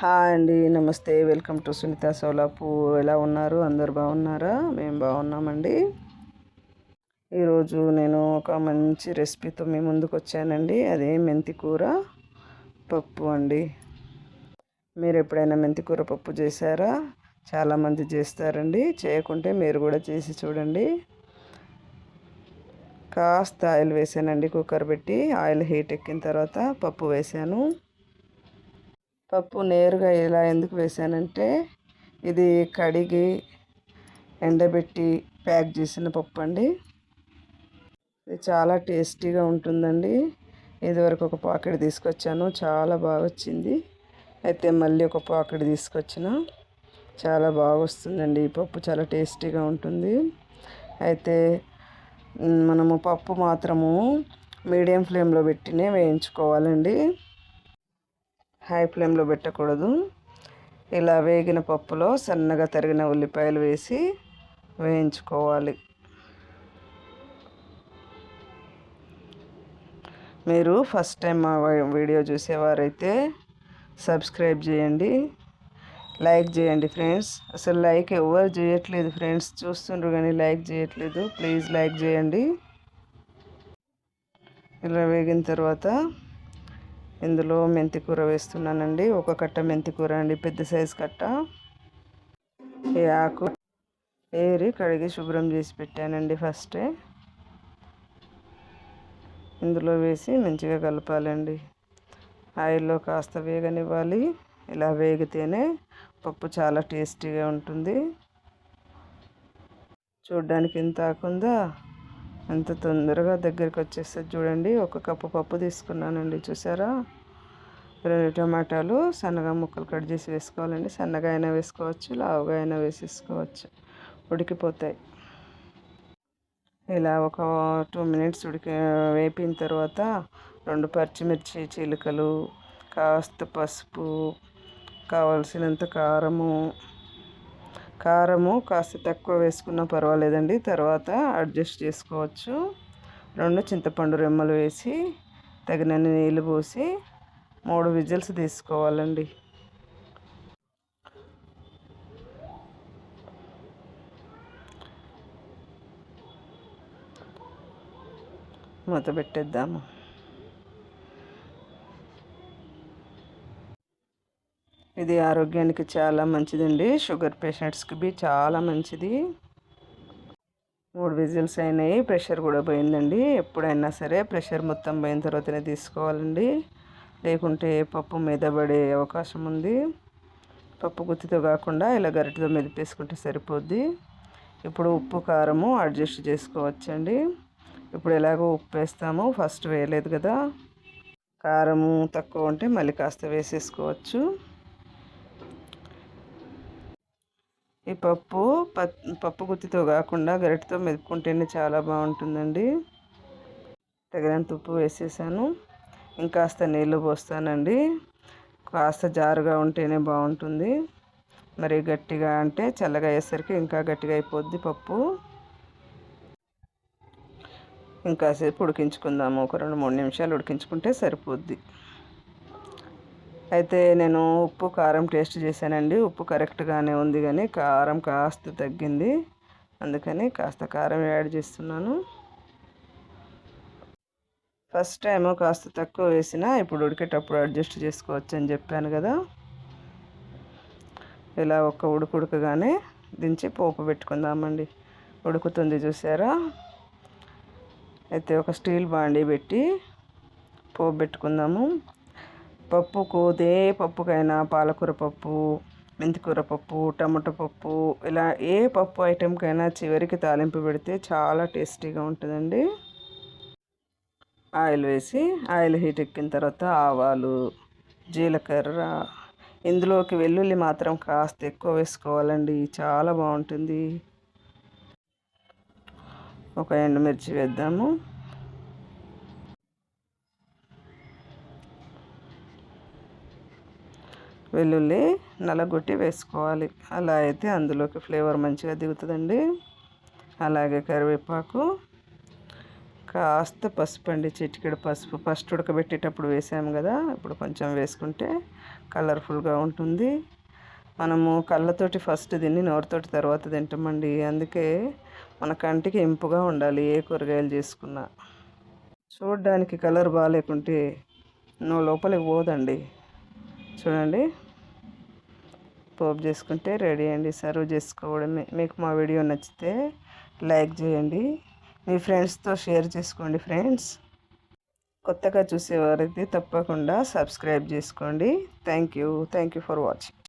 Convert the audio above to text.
Hi అండి నమస్తే. Welcome to Sunitha Solapu. ఎలా ఉన్నారు? అందరు బాగున్నారా? మేము బాగున్నామండి. ఈరోజు నేను ఒక మంచి రెసిపీతో మీ ముందుకు వచ్చానండి అదే మెంతి కూర పప్పు అండి. మీరు ఎప్పుడైనా మెంతి కూర పప్పు చేశారా? చాలామంది చేస్తారండి. చేయకుంటే మీరు కూడా చేసి చూడండి. కాస్త ఆయిల్ వేసానండి కుక్కర్ పెట్టి. ఆయిల్ హీట్ ఎక్కిన తర్వాత పప్పు వేసాను. పప్పు నేరుగా ఇలా ఎందుకు వేసానంటే ఇది కడిగి ఎండబెట్టి ప్యాక్ చేసిన పప్పు అండి. ఇది చాలా టేస్టీగా ఉంటుందండి. ఇదివరకు ఒక పాకెట్ తీసుకొచ్చాను చాలా బాగా వచ్చింది. అయితే మళ్ళీ ఒక పాకెట్ తీసుకొచ్చిన చాలా బాగా వస్తుందండి. ఈ పప్పు చాలా టేస్టీగా ఉంటుంది. అయితే మనము పప్పు మాత్రము మీడియం ఫ్లేమ్లో పెట్టినే వేయించుకోవాలండి. హై ఫ్లేమ్లో పెట్టకూడదు. ఇలా వేగిన పప్పులో సన్నగా తరిగిన ఉల్లిపాయలు వేసి వేయించుకోవాలి. మీరు ఫస్ట్ టైం మా వీడియో చూసేవారైతే సబ్స్క్రైబ్ చేయండి. లైక్ చేయండి ఫ్రెండ్స్. అసలు లైక్ ఎవరు చేయట్లేదు ఫ్రెండ్స్. చూస్తుండ్రు కానీ లైక్ చేయట్లేదు. ప్లీజ్ లైక్ చేయండి. ఇలా వేగిన తర్వాత ఇందులో మెంతి కూర వేస్తున్నానండి. ఒక కట్ట మెంతి కూర అండి పెద్ద సైజు కట్ట. ఈ ఆకు ఏరి కడిగి శుభ్రం చేసి పెట్టానండి ఫస్టే. ఇందులో వేసి మంచిగా కలపాలండి. ఆయిల్లో కాస్త వేగనివ్వాలి. ఇలా వేగితేనే పప్పు చాలా టేస్టీగా ఉంటుంది. చూడ్డానికి ఎంత ఆకుందా అంత తొందరగా దగ్గరికి వచ్చేస్తుంది చూడండి ఒక కప్పు పప్పు తీసుకున్నానండి చూసారా? రెండు టమాటాలు సన్నగా ముక్కలు కట్ చేసి వేసుకోవాలండి. సన్నగా అయినా వేసుకోవచ్చు లావుగా అయినా వేసేసుకోవచ్చు. ఉడికిపోతాయి. ఇలా ఒక టూ మినిట్స్ ఉడికి వేపిన తర్వాత రెండు పచ్చిమిర్చి చిలుకలు కాస్త పసుపు కావలసినంత కారము కారము కాస్త తక్కువ వేసుకున్నా పర్వాలేదండి. తర్వాత అడ్జస్ట్ చేసుకోవచ్చు. రెండు చింతపండు రెమ్మలు వేసి తగినన్ని నీళ్ళు పోసి మూడు విజిల్స్ తీసుకోవాలండి. మూత పెట్టేద్దాము. ఇది ఆరోగ్యానికి చాలా మంచిదండి. షుగర్ పేషెంట్స్కి బి చాలా మంచిది. మూడు విజిల్స్ అయినాయి ప్రెషర్ కూడా పోయిందండి. ఎప్పుడైనా సరే ప్రెషర్ మొత్తం పోయిన తర్వాతనే తీసుకోవాలండి. లేకుంటే పప్పు మీద పడే అవకాశం ఉంది. పప్పు గుత్తితో కాకుండా ఇలా గరిటతో మెదిపేసుకుంటే సరిపోద్ది. ఇప్పుడు ఉప్పు కారము అడ్జస్ట్ చేసుకోవచ్చండి. ఇప్పుడు ఎలాగో ఉప్పు వేస్తాము ఫస్ట్ వేయలేదు కదా. కారము తక్కువ ఉంటే మళ్ళీ కాస్త వేసేసుకోవచ్చు. ఈ పప్పు పప్పు గుత్తితో కాకుండా గరిటతో మెదుపుకుంటేనే చాలా బాగుంటుందండి. తగినంత ఉప్పు వేసేసాను. ఇంకాస్త నీళ్ళు పోస్తానండి. కాస్త జారుగా ఉంటేనే బాగుంటుంది. మరి గట్టిగా అంటే చల్లగా అయ్యేసరికి ఇంకా గట్టిగా అయిపోద్ది పప్పు. ఇంకాసేపు ఉడికించుకుందాము. ఒక రెండు మూడు నిమిషాలు ఉడికించుకుంటే సరిపోద్ది. అయితే నేను ఉప్పు కారం టేస్ట్ చేశానండి. ఉప్పు కరెక్ట్గానే ఉంది కానీ కారం కాస్త తగ్గింది. అందుకని కాస్త కారం యాడ్ చేస్తున్నాను. ఫస్ట్ టైం కాస్త తక్కువ వేసిన ఇప్పుడు ఉడికేటప్పుడు అడ్జస్ట్ చేసుకోవచ్చు అని చెప్పాను కదా. ఇలా ఒక ఉడుకు ఉడకగానే దించి పోపు పెట్టుకుందామండి. ఉడుకుతుంది చూసారా? అయితే ఒక స్టీల్ బాండీ పెట్టి పోపు పెట్టుకుందాము. పప్పుకు ఏ పప్పుకైనా పాలకూర పప్పు మెంతికూర పప్పు టమాటో పప్పు ఇలా ఏ పప్పు ఐటెంకైనా చివరికి తాలింపు పెడితే చాలా టేస్టీగా ఉంటుందండి. ఆయిల్ వేసి ఆయిల్ హీట్ ఎక్కిన తర్వాత ఆవాలు జీలకర్ర ఇందులోకి వెల్లుల్లి మాత్రం కాస్త ఎక్కువ వేసుకోవాలండి చాలా బాగుంటుంది. ఒక ఎండుమిర్చి వేద్దాము. వెల్లుల్లి నలగొట్టి వేసుకోవాలి. అలా అయితే అందులోకి ఫ్లేవర్ మంచిగా దిగుతుందండి. అలాగే కరివేపాకు కాస్త పసుపు అండి చిటికెడు పసుపు. ఫస్ట్ ఉడకబెట్టేటప్పుడు వేసాము కదా ఇప్పుడు కొంచెం వేసుకుంటే కలర్ఫుల్గా ఉంటుంది. మనము కళ్ళతోటి ఫస్ట్ తిని నోరుతోటి తర్వాత తింటామండి. అందుకే మన కంటికి ఇంపుగా ఉండాలి ఏ కూరగాయలు చేసుకున్నా. చూడడానికి కలర్ బాగాలేకుంటే నువ్వు లోపలికి పోదండి. చూడండి. పోపు చేసుకుంటే రెడీ అండి సర్వ్ చేసుకోవడమే. మీకు మా వీడియో నచ్చితే లైక్ చేయండి. మీ ఫ్రెండ్స్తో షేర్ చేసుకోండి ఫ్రెండ్స్. కొత్తగా చూసేవారైతే తప్పకుండా సబ్స్క్రైబ్ చేసుకోండి. Thank you. Thank you for watching.